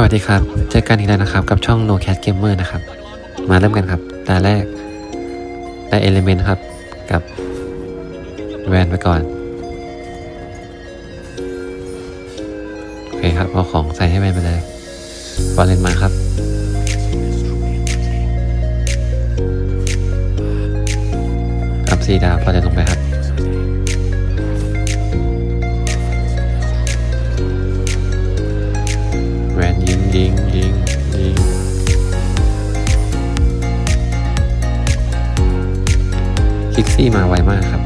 สวัสดีครับ เจอกันอีกแล้วนะครับ กับช่อง No Cat Gamer นะครับ มาเริ่มกันครับตาแรก ได้เอลิเมนต์ครับ กับแวนไปก่อน โอเคครับ เอาของใส่ให้แวนไปเลยบอลเลนมาครับครับสี่ดาวบอลเลนลงไปครับ ซี่มาไวมากครับ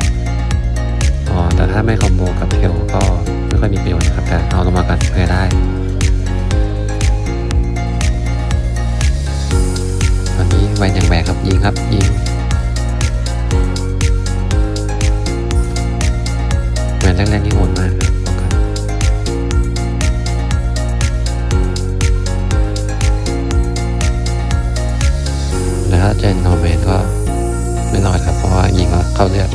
อ๋อแต่ถ้าไม่คอมโบกับเทลก็ไม่ค่อยมีประโยชน์ครับ แต่เอาลงมาก่อนเพื่อได้ตอนนี้แวอย่างแบกครับยิงครับยิงแวนแรกๆนี่โหดมากครับแล้วถ้าเจนโนเมนก็ ไม่รอดครับ เพราะว่ายิงเข้าเลือด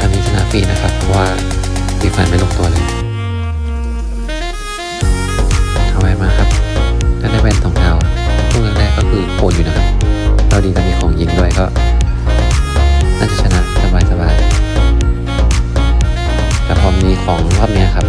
อันนี้ชนะฟรีนะครับ เพราะว่าดีฟันไม่ลงตัวเลยเอาไว้มาครับถ้าได้แว่นสองดาวช่วงแรกก็คือโหดอยู่นะครับ เราดีแต่มีของยิงด้วยก็น่าจะชนะสบายๆแต่พอมีของรอบนี้ครับ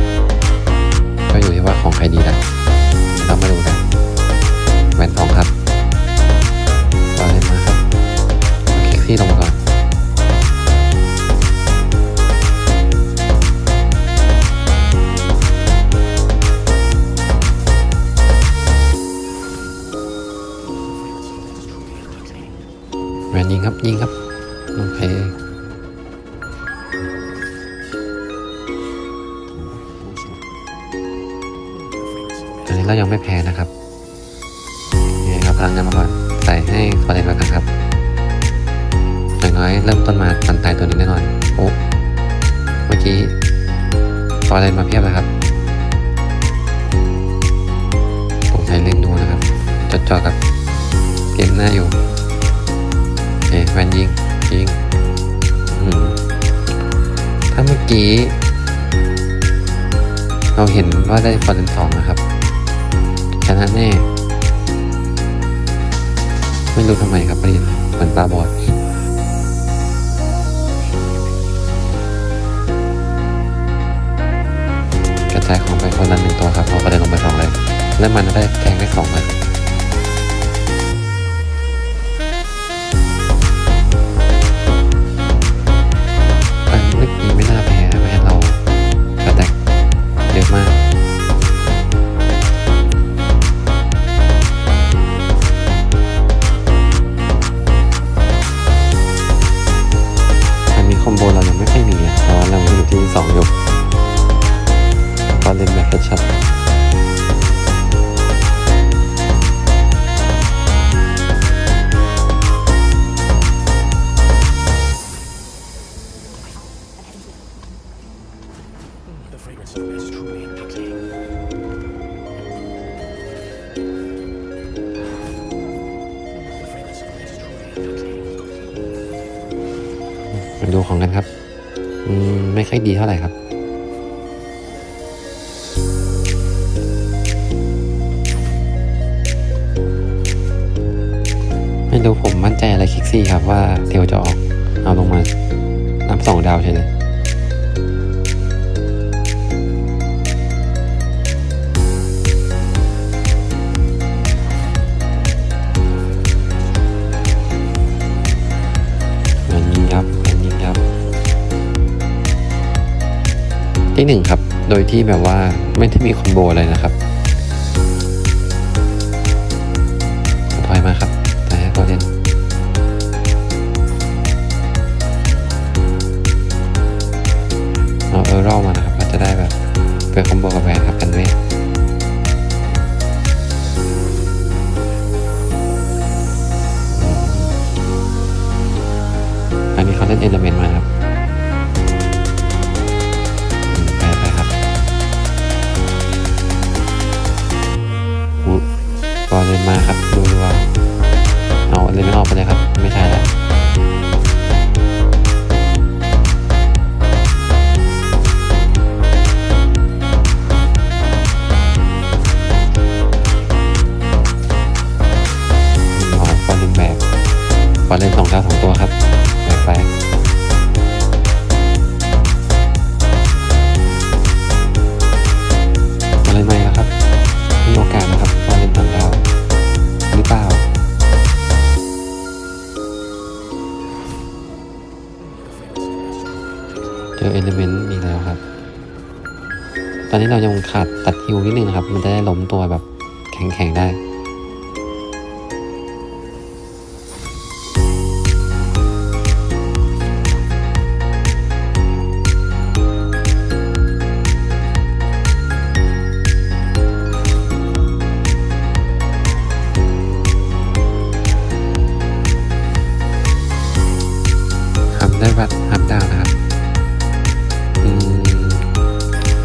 แหวนยิงครับยิงครับ โอเคตอนนี้เรายังไม่แพ้นะครับนี่ครับพลังงานมาก่อนใส่ให้ฟอเรนมากันครับอย่างน้อยเริ่มต้นมาตันตายตัวนึงแน่นอนโอ้เมื่อกี้ฟอเรนมาเพียบเลยครับผมใช้เล่นดูนะครับจดจ่อกับเกมหน้าอยู่ แวนยิงยิงถ้าเมื่อกี้ เราเห็นว่าได้ฟอร์เรนสองนะครับชนะแน่ ไม่รู้ทำไมครับประเด็นเหมือนตาบอดกระจายของไปคนละหนึ่งตัวครับเอาประเด็นลงไปสองเลย แล้วมันได้แทงได้สองเลย อืม ไม่ค่อยดีเท่าไหร่ครับไม่รู้ผมมั่นใจอะไรคิกซี่ครับว่าเทลจะออก เอาลงมานับสองดาวใช่เลย ที่หนึ่งครับ โดยที่แบบว่าไม่ได้มีคอมโบอะไรนะครับถอยมาครับแต่ให้เขาเล่นเอาเออร์รอมานะครับก็จะได้แบบเป็นคอมโบกับแวนครับกันเวทอันนี้เขาเล่นเอลเมนต์มาครับ ก่อนเลยมาครับดูดีกว่าเอาเลยไม่ออกไปเลยครับ ไม่ใช่แล้วขอเล่นสองดาวสองตัวครับ ตอนนี้เรายังขาดตัดฮิวนิดนึงนะครับ มันจะได้ล้มตัวแบบแข็งๆได้ได้บัตรฮับดาวนะครับ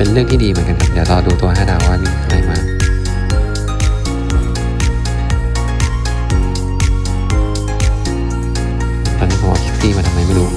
เป็นเรื่องที่ดีเหมือนกัน เดี๋ยวรอดูตัวห้าดาวว่ามีอะไรมาตอนนี้ผมเอาคิกซี่มาทำไมไม่รู้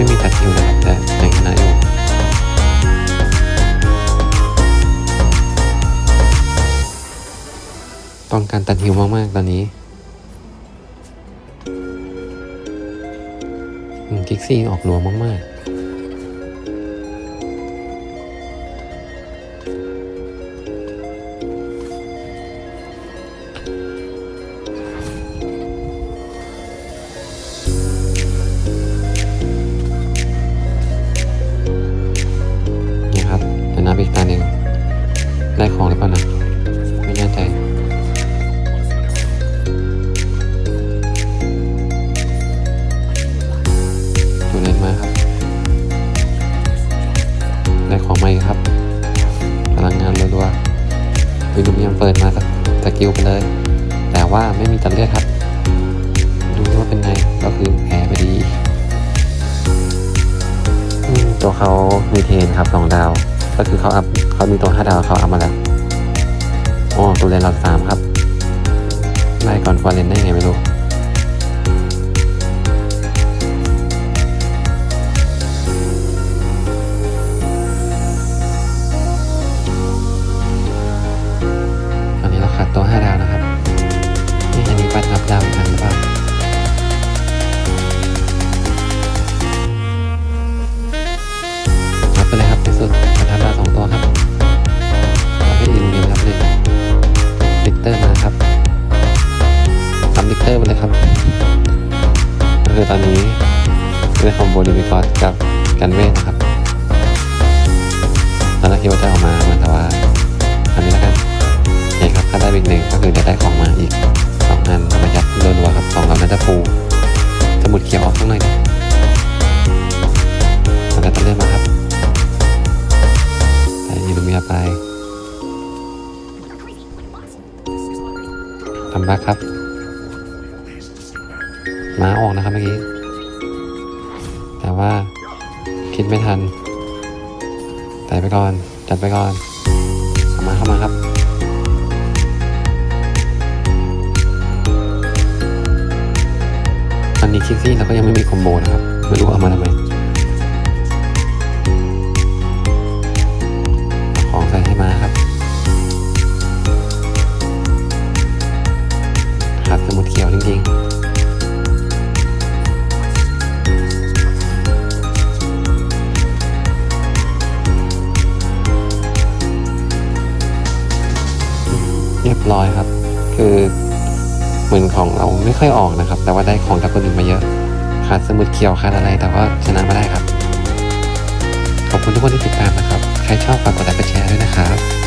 ไม่มีตัดคิวนะครับแต่ยังชนะอยู่ต้องการตัดหิวมาก ๆ ตอนนี้กิกซี่ออกหลวมมาก ๆ ตัดเลือดครับ ดูว่าเป็นไงก็คือแพ้ไปดี ตัวเขามีเทนครับสองดาว ก็คือเขาอัพเขามีตัวห้าดาวเขาอัพมาแล้วโอ้ตัวเลนหลักสามครับไล่ก่อนฟอร์เรนได้ไงไม่รู้ ไปเลยครับในสุดปัดนับดาวสองตัวครับเราให้อินเดียรับหนึ่งลิกเตอร์มาครับทำลิกเตอร์ไปเลยครับก็คือตอนนี้ได้คอมโบดิมิคอสกับกันเวทนะครับตอนแรกคิดว่าจะออกมาเหมือนแต่ว่าอันนี้แล้วกัน ม้าออกนะครับเมื่อกี้ แต่ว่าคิดไม่ทันใส่ไปก่อน จัดไปก่อนเอามาเข้ามาครับอันนี้คิกซี่เราก็ยังไม่มีคอมโบนะครับ ไม่รู้เอามาทำไมของใส่ให้มาครับขาดสมุดเขียวจริงๆ คือเหมือนของเราไม่ค่อยออกนะครับ แต่ว่าได้ของจากคนอื่นมาเยอะขาดสมุดเขียวขาดอะไร แต่ว่าชนะมาได้ครับ ขอบคุณทุกคนที่ติดตามนะครับ ใครชอบฝากกดไลค์กดแชร์ด้วยนะครับ